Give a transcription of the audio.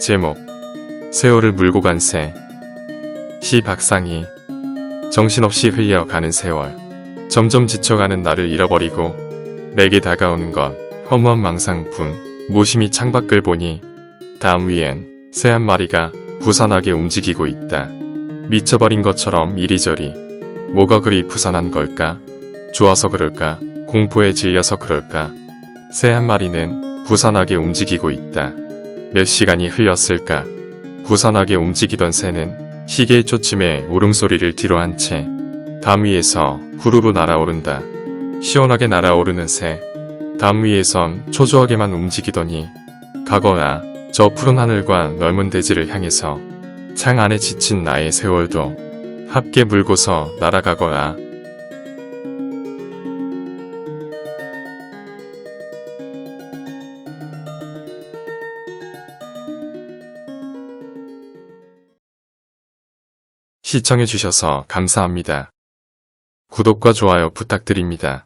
제목 세월을 물고 간 새. 시 박상희 정신없이 흘려가는 세월. 점점 지쳐가는 나를 잃어버리고 내게 다가오는 건 허무한 망상뿐. 무심히 창밖을 보니 담 위엔 새 한 마리가 부산하게 움직이고 있다. 미쳐버린 것처럼 이리저리. 뭐가 그리 부산한 걸까? 좋아서 그럴까? 공포에 질려서 그럴까? 새 한 마리는 부산하게 움직이고 있다. 몇 시간이 흘렀을까? 부산하게 움직이던 새는 시계의 초침에 울음소리를 뒤로 한 채 담 위에서 후루루 날아오른다. 시원하게 날아오르는 새. 담 위에선 초조하게만 움직이더니 가거나 저 푸른 하늘과 넓은 대지를 향해서 창 안에 지친 나의 세월도 함께 물고서 날아가거나 시청해주셔서 감사합니다. 구독과 좋아요 부탁드립니다.